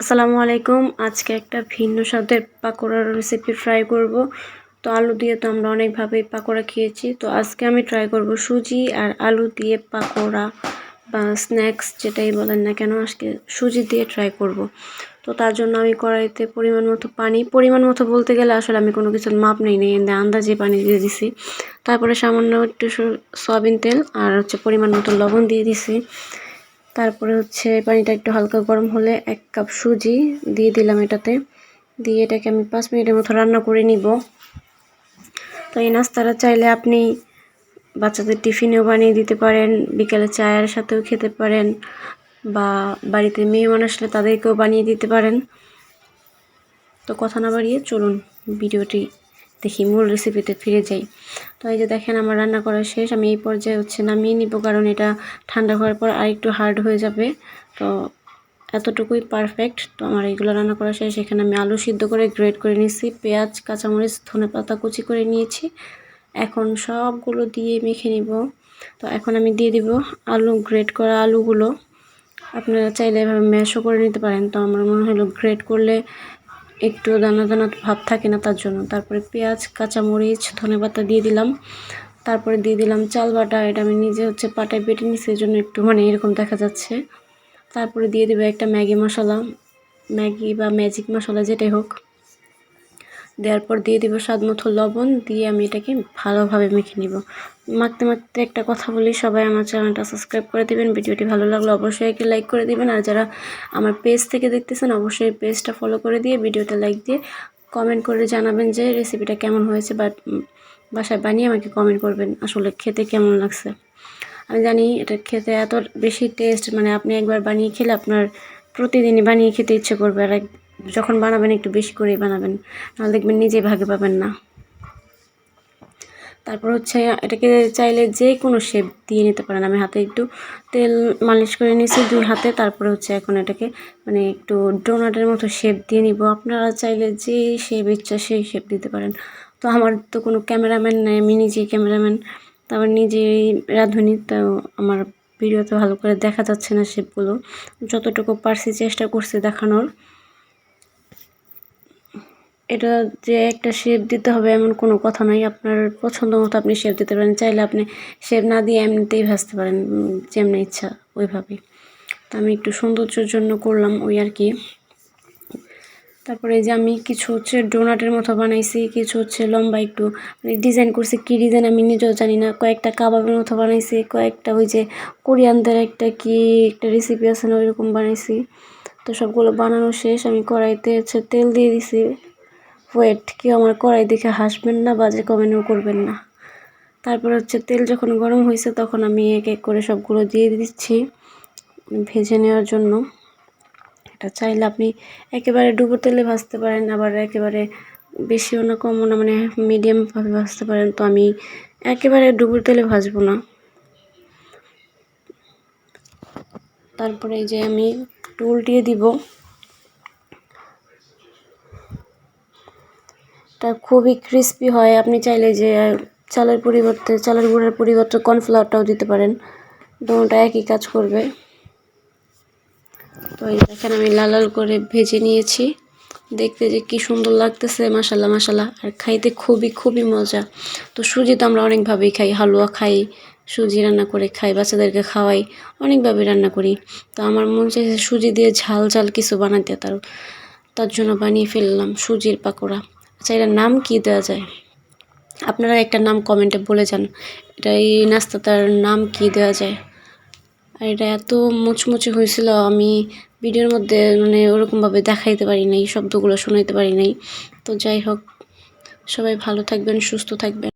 আসসালামু আলাইকুম। আজকে একটা ভিন্ন স্বাদের পাকোড়ার রেসিপি ট্রাই করব। তো আলু দিয়ে তো আমরা অনেকভাবেই পাকোড়া খেয়েছি। তো আজকে আমি ট্রাই করব সুজি আর আলু দিয়ে পাকোড়া বা স্ন্যাক্স যেটাই বলেন না কেন, আজকে সুজি দিয়ে ট্রাই করব। তো তার জন্য আমি কড়াইতে পরিমাণ মতো পানি, পরিমাণ মতো বলতে গেলে আসলে আমি কোনো কিছুর মাপ নেই নেই আন্দাজে পানি দিয়ে দিছি। তারপরে সামান্য একটু সয়াবিন তেল আর হচ্ছে পরিমাণ মতো লবণ দিয়ে দিছি। তারপরে হচ্ছে পানিটা একটু হালকা গরম হলে এক কাপ সুজি দিয়ে দিলাম এটাতে। দিয়ে এটাকে আমি পাঁচ মিনিটের মতো রান্না করে নিব। তো এই নাস্তাটা চাইলে আপনি বাচ্চাদের টিফিনেও বানিয়ে দিতে পারেন, বিকেলে চায়ের সাথেও খেতে পারেন বা বাড়িতে মেহমান আসলে তাদেরকেও বানিয়ে দিতে পারেন। তো কথা না বাড়িয়ে চলুন, ভিডিওটি দেখি মূল রেসিপিতে ফিরে যাই। তো এই যে দেখেন আমার রান্না করা শেষ, আমি এই পর্যায়ে হচ্ছে নামিয়ে নিব কারণ এটা ঠান্ডা হওয়ার পর আর একটু হার্ড হয়ে যাবে। তো এতটুকুই পারফেক্ট তো আমার এইগুলো রান্না করা শেষ। এখানে আমি আলু সিদ্ধ করে গ্রেড করে নিয়েছি, পেঁয়াজ, কাঁচামরিচ, ধনে পাতা কুচি করে নিয়েছি। এখন সবগুলো দিয়ে মেখে নিব। তো এখন আমি দিয়ে দিব আলু গ্রেড করা আলুগুলো। আপনারা চাইলে এভাবে ম্যাশও করে নিতে পারেন। তো আমার মনে হলো গ্রেড করলে একটু দানা দানা ভাব থাকে না তার জন্য। তারপরে পেঁয়াজ, কাঁচামরিচ, ধনে পাতা দিয়ে দিলাম। তারপরে দিয়ে দিলাম চাল বাটা, এটা আমি নিজে হচ্ছে পাটায় বেটে নিচ্ছি এই জন্য একটু মানে এরকম দেখা যাচ্ছে। তারপরে দিয়ে দেবে একটা ম্যাগি মশলা। ম্যাগি বা ম্যাজিক মশলা যেটাই হোক। দেওয়ার পর দিয়ে দিব স্বাদ মতো লবণ, দিয়ে আমি এটাকে ভালোভাবে মেখে নিব। মাখতে মাখতে একটা কথা বলি, সবাই আমার চ্যানেলটা সাবস্ক্রাইব করে দেবেন, ভিডিওটি ভালো লাগলে অবশ্যই একে লাইক করে দিবেন, আর যারা আমার পেজ থেকে দেখতেছেন, অবশ্যই পেজটা ফলো করে দিয়ে ভিডিওটা লাইক দিয়ে কমেন্ট করে জানাবেন যে রেসিপিটা কেমন হয়েছে, বা বাসায় বানিয়ে আমাকে কমেন্ট করবেন, আসলে খেতে কেমন লাগছে। আমি জানি এটা খেতে এত বেশি টেস্ট মানে আপনি একবার বানিয়ে খেলে আপনার প্রতিদিনই বানিয়ে খেতে ইচ্ছে করবে, আর যখন বানাবেন একটু বেশি করেই বানাবেন। নাহলে দেখবেন নিজেই ভাগে পাবেন না। তারপর হচ্ছে এটাকে চাইলে যে কোনো শেপ দিয়ে নিতে পারেন। আমি হাতে একটু তেল মালিশ করে নিয়েছি দুই হাতে। তারপরে হচ্ছে এখন এটাকে মানে একটু ডোনাটের মতো শেপ দিয়ে নিব। আপনারা চাইলে যে শেপ ইচ্ছা সেই শেপ দিতে পারেন। তো আমার তো কোনো ক্যামেরাম্যান নেই, আমি নিজেই ক্যামেরাম্যান তারপর নিজেই রাঁধুনি। তো আমার ভিডিওতে ভালো করে দেখা যাচ্ছে না শেপগুলো যতটুকু পারছি চেষ্টা করছি দেখানোর। এটা যে একটা শেপ দিতে হবে এমন কোনো কথা নাই। আপনার পছন্দ মতো আপনি শেপ দিতে পারেন। চাইলে আপনি শেপ না দিয়ে এমনিতেই ভাজতে পারেন, যেমনি ইচ্ছা ওইভাবেই। তো আমি একটু সৌন্দর্যের জন্য করলাম ওই আর কি। তারপরে যে আমি কিছু হচ্ছে ডোনাটের মতো বানাইছি, কিছু হচ্ছে লম্বা একটু মানে ডিজাইন করছি। কী ডিজাইন আমি নিজেও জানি না। কয়েকটা কাবাবের মতো বানাইছি, কয়েকটা ওই যে কোরিয়ানদের একটা কি একটা রেসিপি আছে না ওইরকম বানাইছি। তো সবগুলো বানানো শেষ। আমি কড়াইতে হচ্ছে তেল দিয়ে দিছি। ওয়েট কেউ আমার কড়াই দেখে হাসবেন না, বাজে কমেন্টও করবেন না। তারপর হচ্ছে তেল যখন গরম হয়েছে তখন আমি এক এক করে সবগুলো দিয়ে দিচ্ছি ভেজে নেওয়ার জন্য। এটা চাইলে আপনি একেবারে ডুবো তেলে ভাজতে পারেন, আবার একেবারে বেশিও না, কমও না মানে মিডিয়ামভাবে ভাজতে পারেন। তো আমি একেবারে ডুবো তেলে ভাজবো না। তারপরে যে আমি উল্টিয়ে দিব। এটা খুবই ক্রিস্পি হয়। আপনি চাইলে যে চালের পরিবর্তে, চালের গুঁড়ের পরিবর্তে কর্নফ্লাওয়ারটাও দিতে পারেন। দুটোটা একই কাজ করবে। তো এই দেখেন, আমি লাল লাল করে ভেজে নিয়েছি। দেখতে যে কি সুন্দর লাগতেছে মাসাল্লাহ মাসাল্লাহ আর খাইতে খুবই খুবই মজা। তো সুজি তো আমরা অনেকভাবেই খাই, হালুয়া খাই, সুজি রান্না করে খাই, বাচ্চাদেরকে খাওয়াই, অনেকভাবে রান্না করি। তো আমার মন চাইছে সুজি দিয়ে ঝাল ঝাল কিছু বানাতে, তার তার জন্য বানিয়ে ফেললাম সুজির পাকোড়া। আচ্ছা এটার নাম কি দেওয়া যায়? আপনারা একটা নাম কমেন্টে বলে যান। এটা এই নাস্তাটার নাম কি দেওয়া যায়? আর এটা এত মুচমুচে হয়েছিল, আমি ভিডিওর মধ্যে মানে ওরকমভাবে দেখাইতে পারি নাই, শব্দগুলো শোনাইতে পারি নাই। তো যাই হোক, সবাই ভালো থাকবেন, সুস্থ থাকবেন।